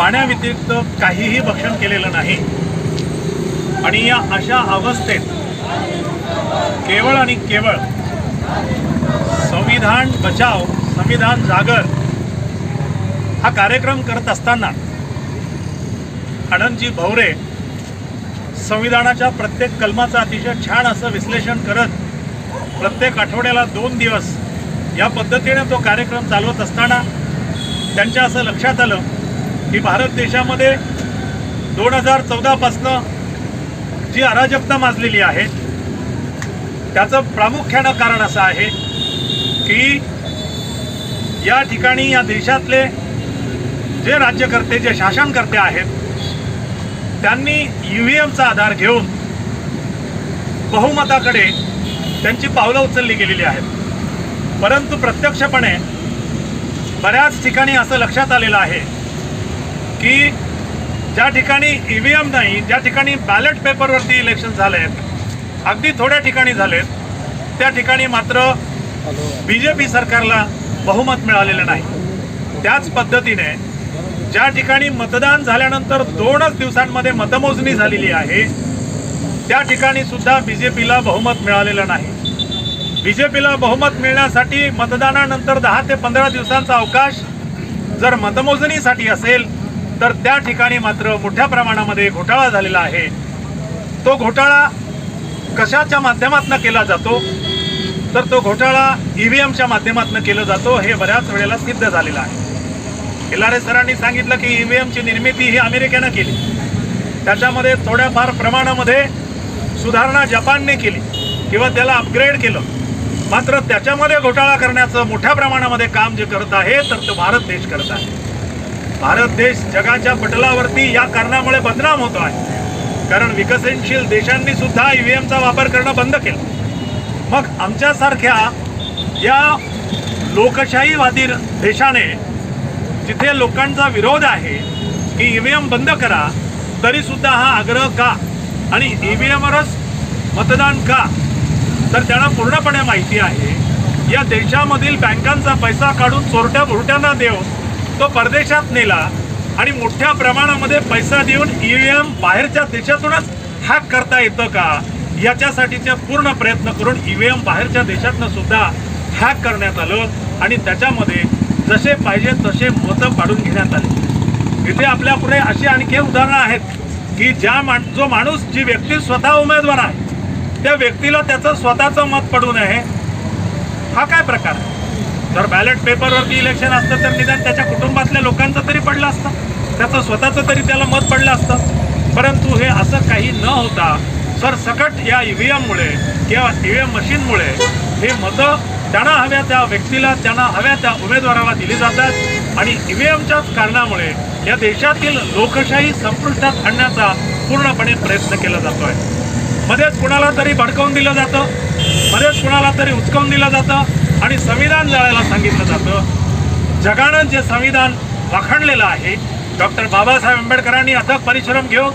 पाण्याव्यतिरिक्त काहीही भक्षण केलेलं नाही. आणि या अशा अवस्थेत केवळ आणि केवळ संविधान बचाव संविधान जागर हा कार्यक्रम करत असताना आनंदजी भवरे संविधानाच्या प्रत्येक कलमाचं अतिशय छान असं विश्लेषण करत प्रत्येक आठवड्याला दोन दिवस या पद्धतीने तो कार्यक्रम चालवत असताना त्यांच्या असं लक्षात आलं की भारत देशामध्ये दोन हजार चौदापासनं जी अराजकता माजलेली आहे त्याचं प्रामुख्यानं कारण असं आहे की या ठिकाणी या देशातले जे राज्यकर्ते जे शासनकर्ते आहेत त्यांनी ई व्ही एमचा आधार घेऊन बहुमताकडे त्यांची पावलं उचलली गेलेली आहेत. परंतु प्रत्यक्षपणे बऱ्याच ठिकाणी असं लक्षात आलेलं आहे की ज्या ठिकाणी ई व्ही एम नाही ज्या ठिकाणी बॅलेट पेपरवरती इलेक्शन झाले आहेत अगदी थोड्या ठिकाणी झालेत त्या ठिकाणी मात्र बी जे पी सरकारला बहुमत मिळालेलं नाही. त्याच पद्धतीने ज्या ठिकाणी मतदान झाल्यानंतर दोनच दिवसांमध्ये मतमोजणी झालेली आहे त्या ठिकाणी सुद्धा बी जे पीला बहुमत मिळालेलं नाही. बी जे पीला बहुमत मिळण्यासाठी मतदानानंतर दहा ते पंधरा दिवसांचा अवकाश जर मतमोजणीसाठी असेल तर त्या ठिकाणी मात्र मोठ्या प्रमाणामध्ये घोटाळा झालेला आहे. तो घोटाळा कशाच्या माध्यमातून केला जातो? तर तो घोटाळा ई व्ही एमच्या माध्यमातून केला जातो हे बऱ्याच वेळेला सिद्ध झालेलं आहे. एलारे सरांनी सांगितलं की ई व्ही एमची निर्मिती ही अमेरिकेनं केली. त्याच्यामध्ये थोड्याफार प्रमाणामध्ये सुधारणा जपानने केली किंवा त्याला अपग्रेड केलं. मात्र त्याच्यामध्ये घोटाळा करण्याचं मोठ्या प्रमाणामध्ये काम जे करत आहे तर तो भारत देश करत आहे. भारत देश जगाच्या पटलावरती या कारणामुळे बदनाम होतो आहे. कारण विकसनशील देशांनी सुद्धा ई व्ही एमचा वापर करणं बंद केलं. मग आमच्यासारख्या या लोकशाहीवादी देशाने जिथे लोकांचा विरोध आहे की ई व्ही एम बंद करा तरीसुद्धा हा आग्रह का? आणि ईव्हीएमवरच मतदान का? तर त्यांना पूर्णपणे माहिती आहे. या देशामधील बँकांचा पैसा काढून चोरट्या बुरट्यांना देऊन तो परदेशात नेला आणि मोठ्या प्रमाणामध्ये पैसा देऊन ई व्ही एम बाहेरच्या देशातूनच हॅक करता येतं का? याच्यासाठीचे पूर्ण प्रयत्न करून ई व्ही एम बाहेरच्या देशातनं सुद्धा हॅक करण्यात आलं आणि त्याच्यामध्ये जसे पाहिजे तसे मतं पाडून घेण्यात आले. इथे आपल्यापुढे अशी आणखी उदाहरणं आहेत की ज्या माण जो माणूस जी व्यक्ती स्वतः उमेदवार आहे त्या व्यक्तीला त्याचं स्वतःचं मत पडू नये. हा काय प्रकार आहे? जर बॅलेट पेपरवरती इलेक्शन असतं तर निदान त्याच्या कुटुंबातल्या लोकांचं तरी पडलं असतं. त्याचं स्वतःचं तरी त्याला मत पडलं असतं. परंतु हे असं काही न होता सरसकट या ई व्ही एममुळे किंवा ई व्ही एम मशीनमुळे हे मतं त्यांना हव्या त्या व्यक्तीला त्यांना हव्या त्या उमेदवाराला दिली जातात. आणि ई व्ही एमच्याच कारणामुळे या देशातील लोकशाही संपुष्टात आणण्याचा पूर्णपणे प्रयत्न केला जातो आहे मध्येच कुणाला तरी भडकवून दिलं जातं. मध्येच कुणाला तरी उचकवून दिलं जातं. आणि संविधान जाळायला सांगितलं जातं. जगानं जे संविधान वाखाणलेलं आहे डॉक्टर बाबासाहेब आंबेडकरांनी अथक परिश्रम घेऊन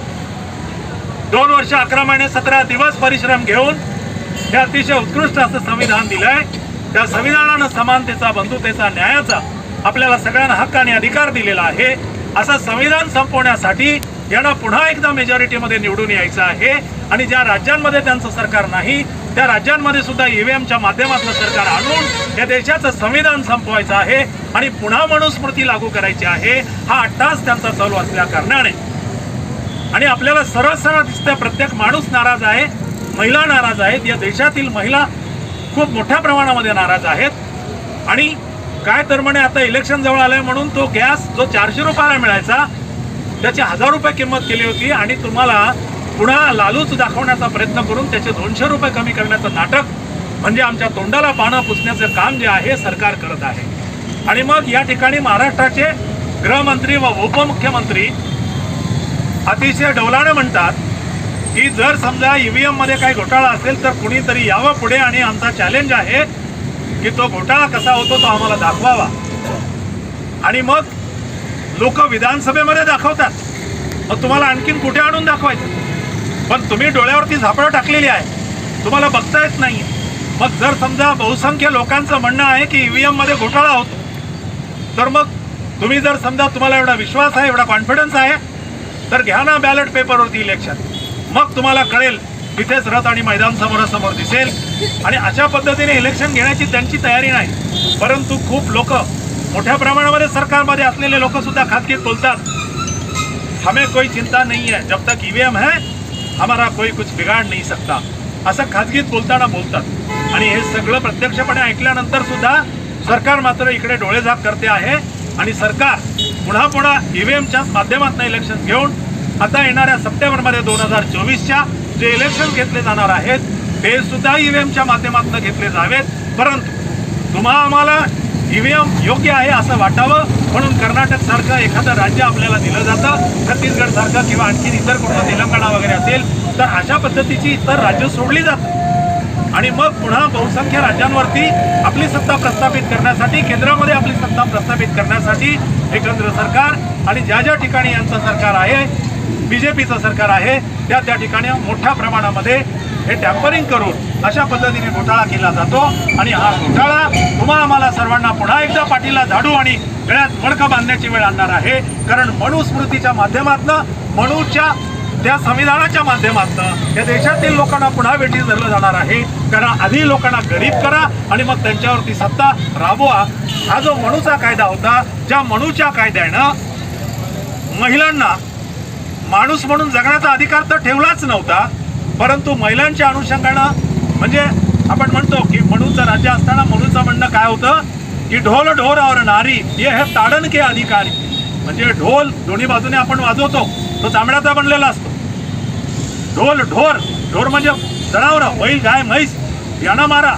दोन वर्ष अकरा महिने सतरा दिवस परिश्रम घेऊन हे अतिशय उत्कृष्ट असं संविधान दिलंय. त्या संविधानानं समानतेचा बंधुतेचा न्यायाचा आपल्याला सगळ्यांना हक्क आणि अधिकार दिलेला आहे. असं संविधान संपवण्यासाठी यांना पुन्हा एकदा मेजॉरिटीमध्ये निवडून यायचं आहे. आणि ज्या राज्यांमध्ये त्यांचं सरकार नाही त्या राज्यांमध्ये सुद्धा ईव्हीएमच्या माध्यमातलं सरकार आणून या देशाचं संविधान संपवायचं आहे आणि पुन्हा मनुस्मृती लागू करायची आहे हा अट्टास त्यांचा चालू असल्या कारणाने. आणि आपल्याला सरळ सरळ दिसतं प्रत्येक माणूस नाराज आहे महिला नाराज आहेत या देशातील महिला खूप मोठ्या प्रमाणामध्ये नाराज आहेत. आणि काय तर म्हणे आता इलेक्शन जवळ आलंय म्हणून तो गॅस जो चारशे रुपयाला मिळायचा त्याची हजार रुपये किंमत केली होती आणि तुम्हाला पुन्हा लालूच दाखवण्याचा प्रयत्न करून त्याचे दोनशे रुपये कमी करण्याचं नाटक म्हणजे आमच्या तोंडाला पानं पुसण्याचं काम जे आहे सरकार करत आहे. आणि मग या ठिकाणी महाराष्ट्राचे गृहमंत्री व उपमुख्यमंत्री अतिशय डौलाने म्हणतात की जर समजा ई व्ही एममध्ये काही घोटाळा असेल तर कुणीतरी यावं पुढे आणि आमचा चॅलेंज आहे की तो घोटाळा कसा होतो तो आम्हाला दाखवावा. आणि मग लोक विधानसभेमध्ये दाखवतात. मग तुम्हाला आणखीन कुठे आणून दाखवायचं? पण तुम्ही डोळ्यावरती झापडं टाकलेली आहे. तुम्हाला बघता येत नाही. मग जर समजा बहुसंख्य लोकांचं म्हणणं आहे की ईव्हीएममध्ये घोटाळा होतो तर मग तुम्ही जर समजा तुम्हाला एवढा विश्वास आहे एवढा कॉन्फिडन्स आहे तर घ्या ना बॅलेट पेपरवरती इलेक्शन मग तुम्हाला कळेल तिथेच रथ आणि मैदान समोरासमोर दिसेल. आणि अशा पद्धतीने इलेक्शन घेण्याची त्यांची तयारी नाही. परंतु खूप लोक मोठ्या प्रमाणामध्ये सरकारमध्ये असलेले लोक सुद्धा खाजगीत बोलतात. हमें कोई चिंता नहीं है जब तक ईवीएम है हमारा कोई कुछ बिघाड नाही सकता. असं खाजगीत बोलताना बोलतात. आणि हे सगळं प्रत्यक्षपणे ऐकल्यानंतर सुद्धा सरकार मात्र इकडे डोळेझाक करते आहे. आणि सरकार पुन्हा पुन्हा ईव्हीएमच्याच माध्यमातून इलेक्शन घेऊन आता येणाऱ्या सप्टेंबरमध्ये दोन हजार चोवीसच्या जे इलेक्शन घेतले जाणार आहेत ते सुद्धा ईव्हीएमच्या माध्यमातून घेतले जावेत. परंतु तुम्हा आम्हाला ईव्हीएम योग्य आहे असं वाटावं? म्हणून कर्नाटक सारखं एखादं राज्य आपल्याला दिलं जातं छत्तीसगड सारखं किंवा आणखी इतर कुठलं तेलंगणा वगैरे असेल तर अशा पद्धतीची इतर राज्य सोडली जातात. आणि मग पुन्हा बहुसंख्य राज्यांवरती आपली सत्ता प्रस्थापित करण्यासाठी केंद्रामध्ये आपली सत्ता प्रस्थापित करण्यासाठी एकत्र सरकार आणि ज्या ज्या ठिकाणी यांचं सरकार आहे बी जे पीचं सरकार आहे त्या त्या ठिकाणी मोठ्या प्रमाणामध्ये हे टॅम्परिंग करून अशा पद्धतीने घोटाळा केला जातो. आणि हा घोटाळा तुम्हा आम्हाला सर्वांना पुन्हा एकदा पाठीला झाडू आणि गळ्यात मडकं बांधण्याची वेळ आणणार आहे. कारण मनुस्मृतीच्या माध्यमातनं मनुच्या त्या संविधानाच्या माध्यमातून या देशातील लोकांना पुन्हा वेठी धरलं जाणार आहे. कारण आधी लोकांना गरीब करा आणि मग त्यांच्यावरती सत्ता राबवा. हा जो मनुचा कायदा होता ज्या मनुच्या कायद्यानं महिलांना माणूस म्हणून जगण्याचा अधिकार तर ठेवलाच नव्हता परंतु महिलांच्या अनुषंगानं म्हणजे आपण म्हणतो की मनूचं राज्य असताना मनूचं म्हणणं काय होतं? की ढोल ढोर और नारी हे हे ताडन के अधिकारी. म्हणजे ढोल दोन्ही बाजूने आपण वाजवतो तो चामड्याचा बनलेला असतो. ढोल ढोर ढोर म्हणजे जनावरं बैल गाय म्हैस यांना मारा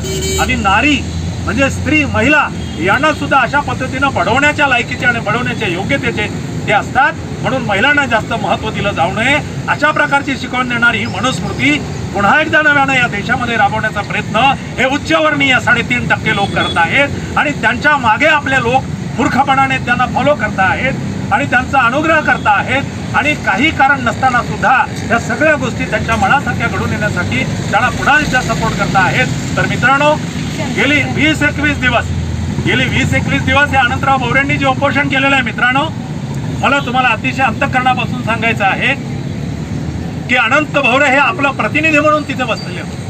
आणि नारी म्हणजे स्त्री महिला यांना सुद्धा अशा पद्धतीनं बढवण्याच्या लायकीचे आणि बढवण्याच्या योग्यतेचे ते असतात. म्हणून महिलांना जास्त महत्त्व दिलं जाऊ नये. अशा प्रकारची शिकवण देणारी ही मनुस्मृती पुन्हा एकदा नव्यानं या देशामध्ये राबवण्याचा प्रयत्न हे उच्चवर्णीय साडेतीन टक्के लोक करत आहेत. आणि त्यांच्या मागे आपले लोक मूर्खपणाने त्यांना फॉलो करत आहेत आणि त्यांचा अनुग्रह करता आहेत. आणि काही कारण नसताना सुद्धा या सगळ्या गोष्टी त्यांच्या मनासारख्या घडून येण्यासाठी त्यांना पुन्हा एकदा सपोर्ट करता आहेत. तर मित्रांनो गेली वीस एकवीस दिवस गेली वीस एकवीस दिवस हे अनंतराव भोवरेंनी जे उपोषण केलेलं आहे मित्रांनो मला तुम्हाला अतिशय अंतकरणापासून सांगायचं आहे. की अनंत भवरे हे आपला प्रतिनिधी म्हणून तिथे बसलेले होते.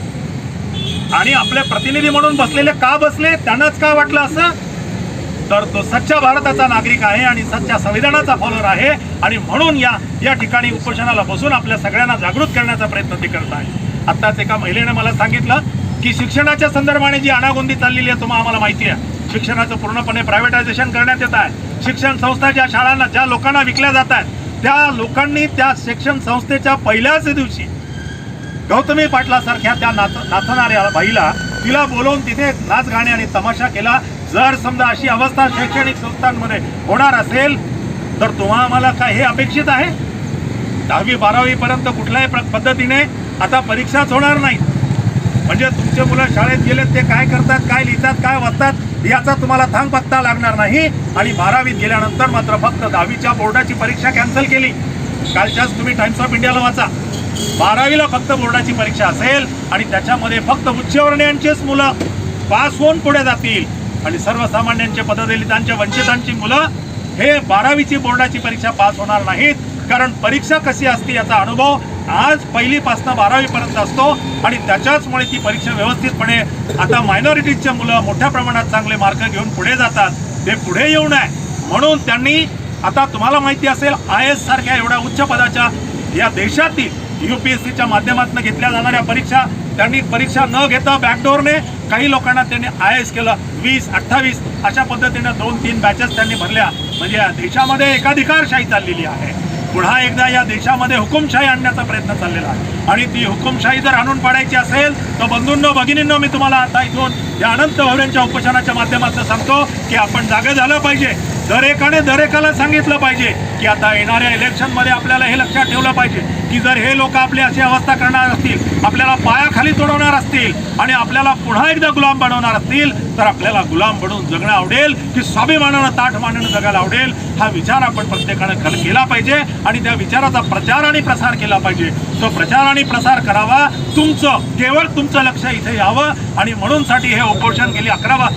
आणि आपले प्रतिनिधी म्हणून बसलेले का बसले? त्यांनाच का वाटलं असं? तर तो सच्चा भारताचा नागरिक आहे आणि सच्चा संविधानाचा फॉलोअर आहे आणि म्हणून या या ठिकाणी उपोषणाला बसून आपल्या सगळ्यांना जागृत करण्याचा प्रयत्न ते करत आहे आत्ताच एका महिलेने मला सांगितलं की शिक्षणाच्या संदर्भाने जी अनागोंदी चाललेली आहे तुम्हाला आम्हाला माहिती आहे. शिक्षणाचं पूर्णपणे प्रायव्हेटायझेशन करण्यात येत आहे. शिक्षण संस्था ज्या शाळांना ज्या लोकांना विकल्या जात आहेत त्या लोकांनी त्या शिक्षण संस्थेच्या पहिल्याच दिवशी गौतमी पाटलासारख्या त्या नाच नाचणाऱ्या बाईला तिला बोलवून तिथे नाच गाणे आणि तमाशा केला. जर समजा अशी अवस्था शैक्षणिक संस्थांमध्ये होणार असेल तर तुम्हा आम्हाला काय हे अपेक्षित आहे? दहावी बारावीपर्यंत कुठल्याही प्र- पद्धतीने आता परीक्षाच होणार नाही म्हणजे तुमचे मुलं शाळेत गेलेत ते काय करतात काय लिहितात काय वाचतात? याचा तुम्हाला थांग पत्ता लागणार नाही. आणि बारावीत गेल्यानंतर मात्र फक्त दहावीच्या बोर्डाची परीक्षा कॅन्सल केली. कालच्याच तुम्ही टाइम्स ऑफ इंडियाला वाचा. बारावीला फक्त बोर्डाची परीक्षा असेल आणि त्याच्यामध्ये फक्त उच्चवर्णीयांचेच मुलं पास होऊन पुढे जातील. आणि सर्वसामान्यांचे पददलितांच्या वंचितांची मुलं हे बारावीची बोर्डाची परीक्षा पास होणार नाहीत. कारण परीक्षा कशी असते याचा अनुभव आज पहिलीपासनं बारावीपर्यंत असतो आणि त्याच्याचमुळे ती परीक्षा व्यवस्थितपणे आता मायनॉरिटीजचे मुलं मोठ्या प्रमाणात चांगले मार्क घेऊन पुढे जातात. ते पुढे येऊ नये. म्हणून त्यांनी आता तुम्हाला माहिती असेल आय एस सारख्या एवढ्या उच्च पदाच्या या देशातील यू पी एस सीच्या माध्यमातून घेतल्या जाणाऱ्या परीक्षा त्यांनी परीक्षा न घेता बॅकडोरने काही लोकांना त्यांनी आय एस केलं. वीस अठ्ठावीस अशा पद्धतीनं दोन तीन बॅचेस त्यांनी भरल्या. म्हणजे या देशामध्ये एकाधिकारशाही चाललेली आहे. पुन्हा एकदा या देशामध्ये हुकुमशाही आणण्याचा प्रयत्न चाललेला आहे. आणि ती हुकुमशाही जर आणून पाडायची असेल तर बंधूंनो भगिनींनो मी तुम्हाला आता इथून या अनंत भवऱ्यांच्या उपोषणाच्या माध्यमातून सांगतो की आपण जागे झालं पाहिजे. दरेकाने दरेकाला सांगितलं पाहिजे की आता येणाऱ्या इलेक्शनमध्ये आपल्याला हे लक्षात ठेवलं पाहिजे. की जर हे लोक आपली अशी अवस्था करणार असतील आपल्याला पायाखाली तोडवणार असतील आणि आपल्याला पुन्हा एकदा गुलाम बनवणार असतील तर आपल्याला गुलाम बनवून जगणं आवडेल की स्वाभिमानानं ताठ मानणं जगायला आवडेल हा विचार आपण प्रत्येकानं खल केला पाहिजे आणि त्या विचाराचा प्रचार आणि प्रसार केला पाहिजे. तो प्रचार आणि प्रसार करावा तुमचं केवळ तुमचं लक्ष इथे यावं आणि म्हणूनसाठी हे उपोषण गेली अकरा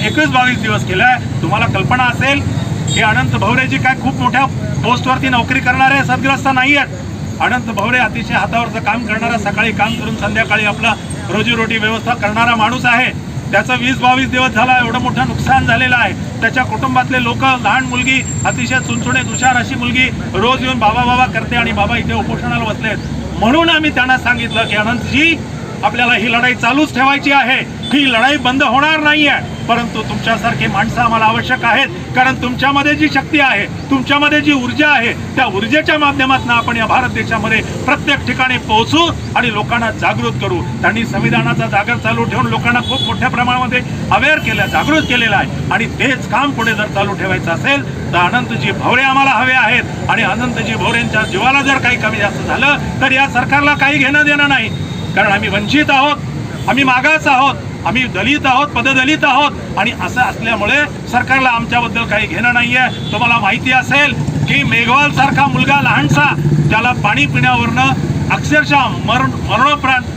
एकवीस बावीस दिवस केलं आहे तुम्हाला कल्पना असेल हे अनंत भवरेजी काय खूप मोठ्या पोस्टवरती नोकरी करणारे सद्ग्रस्त नाही आहेत अनंत भवरे अतिशय हातावरचं काम करणारा सकाळी काम करून संध्याकाळी आपला रोजीरोटी व्यवस्था करणारा माणूस आहे. त्याचं वीस बावीस दिवस झाला एवढं मोठं नुकसान झालेलं आहे. त्याच्या कुटुंबातले लोक लहान मुलगी अतिशय चुनचुणे तुषार अशी मुलगी रोज येऊन बाबा बाबा करते आणि बाबा इथे उपोषणाला बसलेत. म्हणून आम्ही त्यांना सांगितलं की अनंतजी आपल्याला ही लढाई चालूच ठेवायची आहे. ही लढाई बंद होणार नाही आहे परंतु तुमच्यासारखी माणसं आम्हाला आवश्यक आहेत. कारण तुमच्यामध्ये जी शक्ती आहे तुमच्यामध्ये जी ऊर्जा आहे त्या ऊर्जेच्या माध्यमातून आपण या भारत देशामध्ये प्रत्येक ठिकाणी पोहोचू आणि लोकांना जागृत करू. त्यांनी संविधानाचा जागर चालू ठेवून लोकांना खूप मोठ्या प्रमाणामध्ये अवेअर केलं जागृत केलेलं आहे. आणि तेच काम पुढे जर चालू ठेवायचं असेल तर अनंतजी भवरे आम्हाला हवे आहेत. आणि अनंतजी भवरेंच्या जीवाला जर काही कमी जास्त झालं तर या सरकारला काही घेणं देणं नाही. कारण आम्ही वंचित आहोत आम्ही मागास आहोत. आम्ही दलित आहोत पददलित आहोत. आणि असं असल्यामुळे सरकारला आमच्याबद्दल काही घेणं नाहीये. तुम्हाला माहिती असेल की मेघवालसारखा मुलगा लहानसा ज्याला पाणी पिण्यावरनं अक्षरशः मरण मरणोपरांत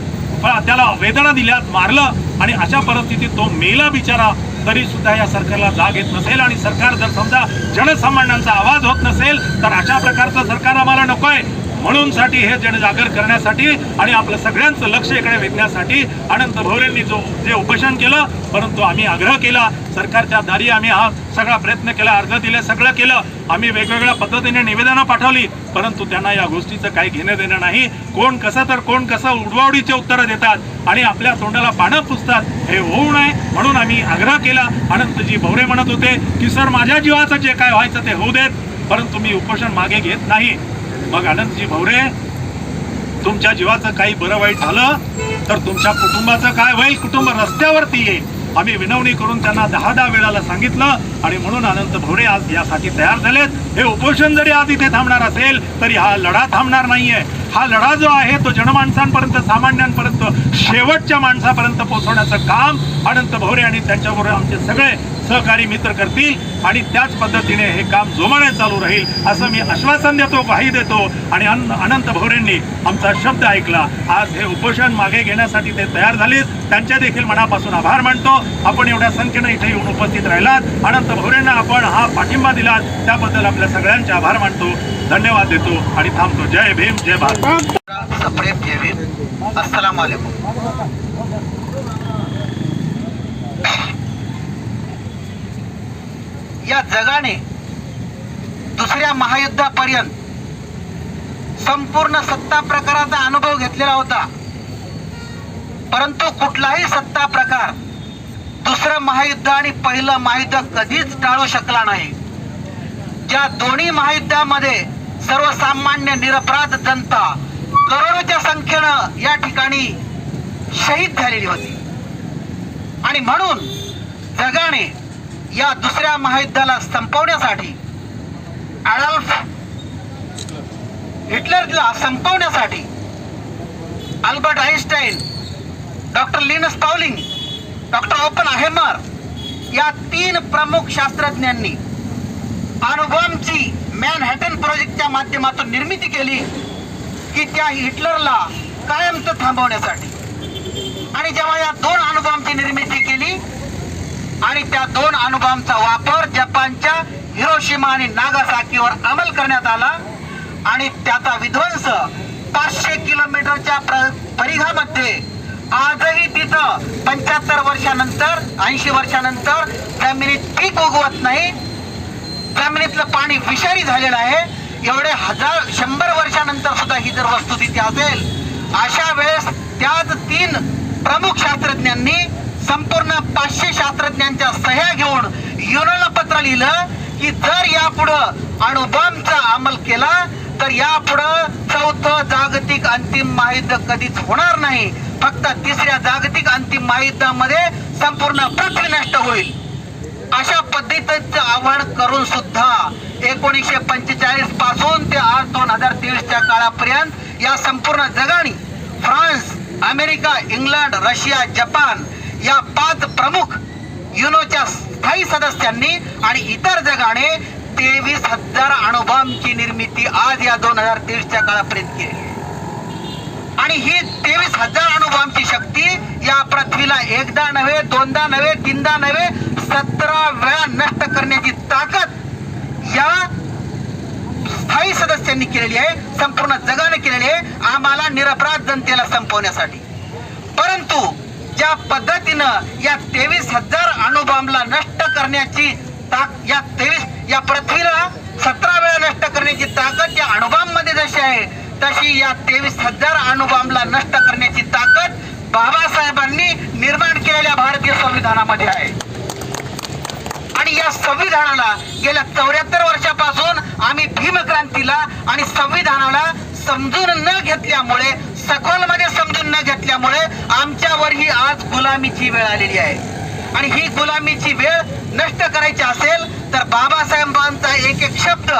त्याला वेदना दिल्यात मारलं. आणि अशा परिस्थितीत तो मेला बिचारा तरी सुद्धा या सरकारला जाग येत नसेल. आणि सरकार जर समजा जनसामान्यांचा आवाज होत नसेल तर अशा प्रकारचं सरकार आम्हाला नको आहे म्हणून साठी हे जनजागर करण्यासाठी आणि आपलं सगळ्यांचं लक्ष इकडे वेधण्यासाठी अनंत भवरेंनी जो जे उपोषण केलं परंतु आम्ही आग्रह केला सरकारच्या दारी आम्ही हा सगळा प्रयत्न केला अर्ज दिले सगळं केलं. आम्ही वेगवेगळ्या पद्धतीने निवेदनं पाठवली परंतु त्यांना या गोष्टीचं काही घेणं देणं नाही. कोण कसं तर कोण कसं उडवाउडीचे उत्तरं देतात आणि आपल्या तोंडाला पानं पुसतात हे होऊ नये म्हणून आम्ही आग्रह केला. अनंतजी भवरे म्हणत होते की सर माझ्या जीवाचं जे काय व्हायचं ते होऊ देत परंतु मी उपोषण मागे घेत नाही. मग आनंदजी भवरे तुमच्या जीवाचं काही बरं वाईट झालं तर तुमच्या कुटुंबाचं काय होईल? कुटुंब रस्त्यावरती येईल. आम्ही विनवणी करून त्यांना दहा दहा वेळाला सांगितलं आणि म्हणून अनंत भवरे आज यासाठी तयार झालेत. हे उपोषण जरी आज इथे थांबणार असेल तरी हा लढा थांबणार नाहीये. हा लढा जो आहे तो जनमाणसांपर्यंत सामान्यांपर्यंत शेवटच्या माणसापर्यंत पोहोचवण्याचं काम अनंत भवरे आणि त्यांच्याबरोबर आमचे सगळे सहकारी मित्र करतील आणि त्याच पद्धतीने हे काम जोमाने चालू राहील असं मी आश्वासन देतो ग्वाही देतो. आणि अन- अनंत भवरेंनी आमचा शब्द ऐकला. आज हे उपोषण मागे घेण्यासाठी ते तयार झालेत. त्यांच्या देखील मनापासून आभार मानतो. आपण एवढ्या संख्येनं इथे येऊन उपस्थित राहिलात. अनंत भवरेंना आपण हा पाठिंबा दिलात. त्याबद्दल आपल्या सगळ्यांचे आभार मानतो. धन्यवाद देतो आणि थांबतो. जय भीम जय भारत. असलाम या जगाने दुसऱ्या महायुद्धापर्यंत संपूर्ण सत्ता प्रकाराचा अनुभव घेतलेला होता. परंतु कुठलाही सत्ता प्रकार दुसरं महायुद्ध आणि पहिलं महायुद्ध कधीच टाळू शकला नाही. ज्या दोन्ही महायुद्धामध्ये सर्वसामान्य निरपराध जनता करोडोच्या संख्येनं या ठिकाणी शहीद झालेली होती. आणि म्हणून जगाने या दुसऱ्या महायुद्धाला संपवण्यासाठी अडल्फ हिटलरला संपवण्यासाठी Albert Einstein doctor Linus Pauling doctor Oppenheimer या तीन प्रमुख शास्त्रज्ञांनी अणुबॉम्बची मॅनहॅटन प्रोजेक्टच्या माध्यमातून निर्मिती केली की त्या हिटलरला कायमचं थांबवण्यासाठी. आणि जेव्हा या दोन अणुबॉम्बची निर्मिती केली आणि त्या दोन अणुबॉम्बचा वापर जपानच्या हिरोशिमा आणि नागासाकीवर अंमल करण्यात आला. आणि त्याचा विध्वंस पाचशे किलोमीटरच्या प्र- परिघामध्ये आजही तिथं पंच्याहत्तर वर्षानंतर ऐंशी वर्षानंतर जमिनीत पीक उगवत नाही. जमिनीतलं पाणी विषारी झालेलं आहे. एवढे हजार शंभर वर्षानंतर सुद्धा ही जर वस्तुस्थिती असेल अशा वेळेस त्याच तीन प्रमुख शास्त्रज्ञांनी संपूर्ण पाचशे शास्त्रज्ञांच्या सह्या घेऊन युनोला पत्र लिहिलं की जर यापुढं अणुबॉम्बचा अंमल केला तर यापुढं चौथं जागतिक अंतिम महायुद्ध कधीच होणार नाही. फक्त तिसऱ्या जागतिक अंतिम महायुद्धामध्ये संपूर्ण पृथ्वी नष्ट होईल. अशा पद्धतीचं आव्हान करून सुद्धा एकोणीसशे पंचेचाळीसपासून ते आज दोन हजार तेवीसच्या काळापर्यंत या संपूर्ण जगाने France America England Russia Japan या पाच प्रमुख युनोच्या स्थायी सदस्यांनी आणि इतर जगाने तेवीस हजार अणुबॉम्बची निर्मिती आज या दोन हजार तेवीसच्या काळापर्यंत केली आहे. आणि ही तेवीस हजार अणुबॉम्बची शक्ती या पृथ्वीला एकदा नव्हे दोनदा नव्हे तीनदा नव्हे सतरा वेळा नष्ट करण्याची ताकद या स्थायी सदस्यांनी केलेली आहे संपूर्ण जगाने केलेली आहे आम्हाला निरपराध जनतेला संपवण्यासाठी ज्या पद्धतीनं या तेवीस हजार अणुबॉम्बला नष्ट करण्याची ताक या तेवीस या पृथ्वीला सतरा वेळा नष्ट करण्याची ताकद या अणुबॉम्बमध्ये जशी आहे तशी या तेवीस हजार अणुबॉम्बला नष्ट करण्याची ताकद बाबासाहेबांनी निर्माण केलेल्या भारतीय संविधानामध्ये आहे. आणि या संविधानाला गेल्या चौऱ्याहत्तर वर्षापासून आम्ही भीमक्रांतीला आणि संविधानाला समजून न घेतल्यामुळे सखोलमध्ये समजून न घेतल्यामुळे आमच्यावर ही आज गुलामीची वेळ आलेली आहे. आणि ही गुलामीची वेळ नष्ट करायची असेल तर बाबासाहेबांचा एक एक शब्द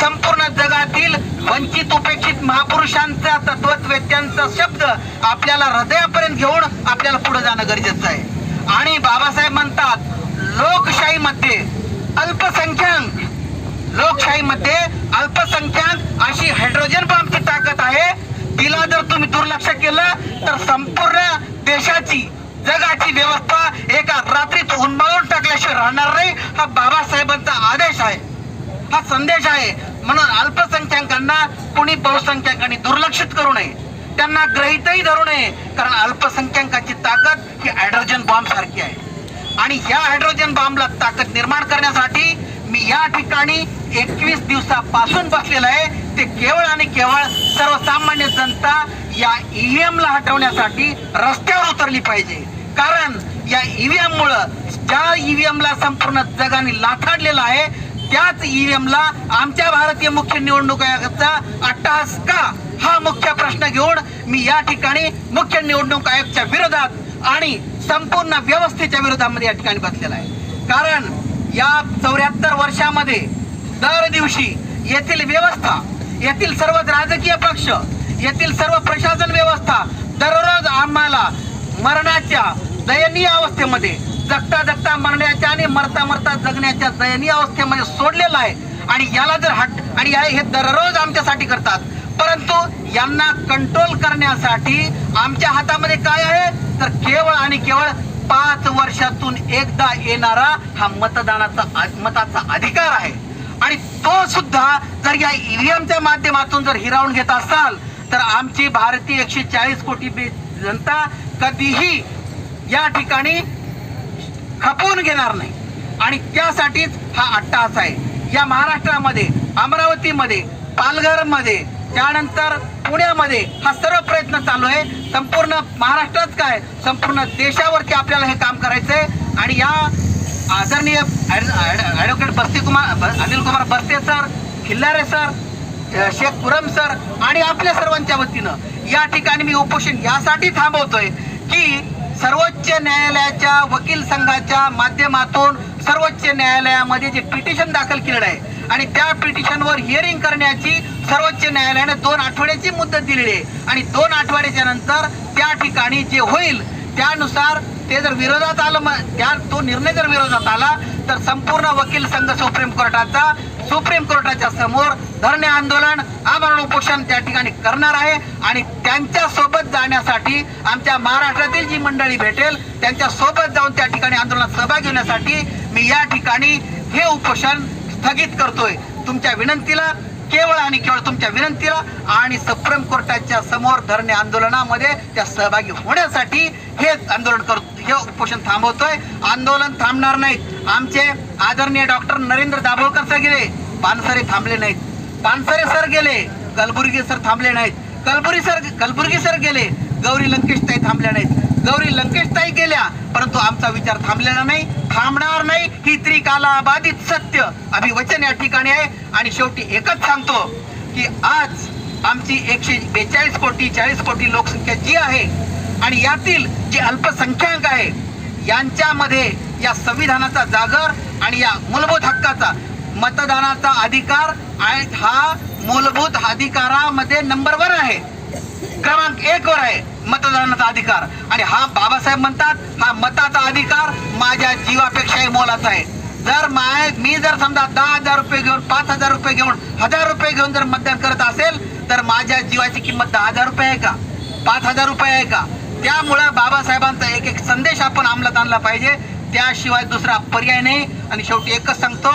संपूर्ण जगातील वंचित उपेक्षित महापुरुषांचा तत्वज्ञांचा शब्द आपल्याला हृदयापर्यंत घेऊन आपल्याला पुढे जाणं गरजेचं आहे. आणि बाबासाहेब म्हणतात लोकशाहीमध्ये अल्पसंख्याक लोकशाहीमध्ये अल्पसंख्याक अशी हायड्रोजन बॉम्बची ताकद आहे. तिला जर तुम्ही दुर्लक्ष केलं तर संपूर्ण देशाची जगाची व्यवस्था एका रात्रीत उन्माळून टाकल्याशिवाय राहणार नाही. हा बाबासाहेबांचा आदेश आहे. हा संदेश आहे. म्हणून अल्पसंख्याकांना कुणी बहुसंख्याकांनी दुर्लक्षित करू नये. त्यांना ग्रहितही धरू नये. कारण अल्पसंख्याकांची ताकद ही हायड्रोजन बॉम्ब सारखी आहे. आणि या हायड्रोजन बॉम्बला ताकद निर्माण करण्यासाठी मी या ठिकाणी एकवीस दिवसापासून बसलेलं आहे. ते केवळ आणि केवळ सर्वसामान्य जनता या ईव्हीएम ला हटवण्यासाठी रस्त्यावर उतरली पाहिजे. कारण या ईव्हीएम मुळे ज्या ईव्हीएम ला संपूर्ण जगाने लाथाडलेला आहे त्याच ईव्हीएम ला आमच्या भारतीय मुख्य निवडणूक आयोगाचा अट्टहास का? हा मुख्य प्रश्न घेऊन मी या ठिकाणी मुख्य निवडणूक आयोगाच्या विरोधात आणि संपूर्ण व्यवस्थेच्या विरोधामध्ये या ठिकाणी बसलेला आहे. कारण या चौऱ्याहत्तर वर्षामध्ये दर दिवशी येथील व्यवस्था येथील सर्व राजकीय पक्ष येथील सर्व प्रशासन व्यवस्था दररोज आम्हाला मरणाच्या दयनीय अवस्थेमध्ये जगता जगता मरण्याच्या आणि मरता मरता जगण्याच्या दयनीय अवस्थेमध्ये सोडलेलं आहे. आणि याला जर हट आणि या- हे दररोज आमच्यासाठी करतात. परंतु यांना कंट्रोल करण्यासाठी आमच्या हातामध्ये काय आहे? तर केवळ आणि केवळ पाच वर्षातून एकदा येणारा हा मतदानाचा मताचा अधिकार आहे. आणि तो सुद्धा जर या ईव्हीएमच्या माध्यमातून जर हिरावून घेत असाल तर आमची भारतीय एकशे चाळीस कोटी जनता कधीही या ठिकाणी खपवून घेणार नाही. आणि त्यासाठीच हा अट्टाहास आहे. या महाराष्ट्रामध्ये अमरावतीमध्ये पालघरमध्ये त्यानंतर पुण्यामध्ये हा सर्व प्रयत्न चालू आहे. संपूर्ण महाराष्ट्रात काय? संपूर्ण देशावरती आपल्याला हे काम करायचंय. आणि या आदरणीय advocate Basti Kumar Anil Kumar Baste sir Khillare sir Shaikh Puram sir आणि आपल्या सर्वांच्या वतीनं या ठिकाणी मी उपोषण यासाठी थांबवतोय की सर्वोच्च न्यायालयाच्या वकील संघाच्या माध्यमातून सर्वोच्च न्यायालयामध्ये जे पिटिशन दाखल केलेलं आहे आणि त्या पिटिशनवर हिअरिंग करण्याची सर्वोच्च न्यायालयाने दोन आठवड्याची मुदत दिलेली आहे. आणि दोन आठवड्याच्या नंतर त्या ठिकाणी जे होईल त्यानुसार ते जर विरोधात आलं मग त्या तो निर्णय जर विरोधात आला तर संपूर्ण वकील संघ सुप्रीम कोर्टाचा सुप्रीम कोर्टाच्या समोर धरणे आंदोलन आमरण उपोषण त्या ठिकाणी करणार आहे. आणि त्यांच्यासोबत जाण्यासाठी आमच्या महाराष्ट्रातील जी मंडळी भेटेल त्यांच्यासोबत जाऊन त्या ठिकाणी आंदोलनात सहभागी होण्यासाठी मी या ठिकाणी हे उपोषण स्थगित करतोय. तुमच्या विनंतीला केवळ आणि केवळ तुमच्या विनंतीला आणि सुप्रीम कोर्टाच्या समोर धरणे आंदोलनामध्ये त्या सहभागी होण्यासाठी हे आंदोलन करतो हे उपोषण थांबवतोय. आंदोलन थांबणार नाहीत. आमचे आदरणीय डॉक्टर नरेंद्र दाभोळकर सर गेले. पानसरे थांबले नाहीत. पानसरे सर गेले. कलबुर्गी सर थांबले नाहीत. कलबुर्गी सर कलबुर्गी सर गेले. गौरी लंकेश ताई थांबल्या नाहीत. गौरी लंकेशताई गेल्या परंतु आमचा विचार थांबलेला नाही थांबणार नाही. ही त्रिकाला बाधित सत्य अभिवचन या ठिकाणी आहे. आणि शेवटी एकच सांगतो की आज आमची एकशे बेचाळीस कोटी चाळीस कोटी लोकसंख्या जी आहे आणि यातील जे अल्पसंख्याक आहे यांच्यामध्ये या संविधानाचा जागर आणि या मूलभूत हक्काचा मतदानाचा अधिकार हा मूलभूत अधिकारामध्ये नंबर वन आहे. क्रमांक एक वर आहे. मतदानाचा अधिकार. आणि हा बाबासाहेब म्हणतात हा मताचा अधिकार माझ्या जीवापेक्षाही मोलाचा आहे. जर माय मी जर समजा दहा हजार रुपये घेऊन पाच हजार रुपये घेऊन हजार रुपये घेऊन जर मतदान करत असेल तर माझ्या जीवाची किंमत दहा हजार रुपये आहे का? पाच हजार रुपये आहे का? त्यामुळं बाबासाहेबांचा एक एक संदेश आपण अंमलात आणला पाहिजे. त्याशिवाय दुसरा पर्याय नाही. आणि शेवटी एकच सांगतो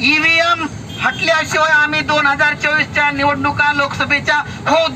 ईव्हीएम हटल्याशिवाय आम्ही दोन हजार चोवीसच्या निवडणुका लोकसभेच्या हो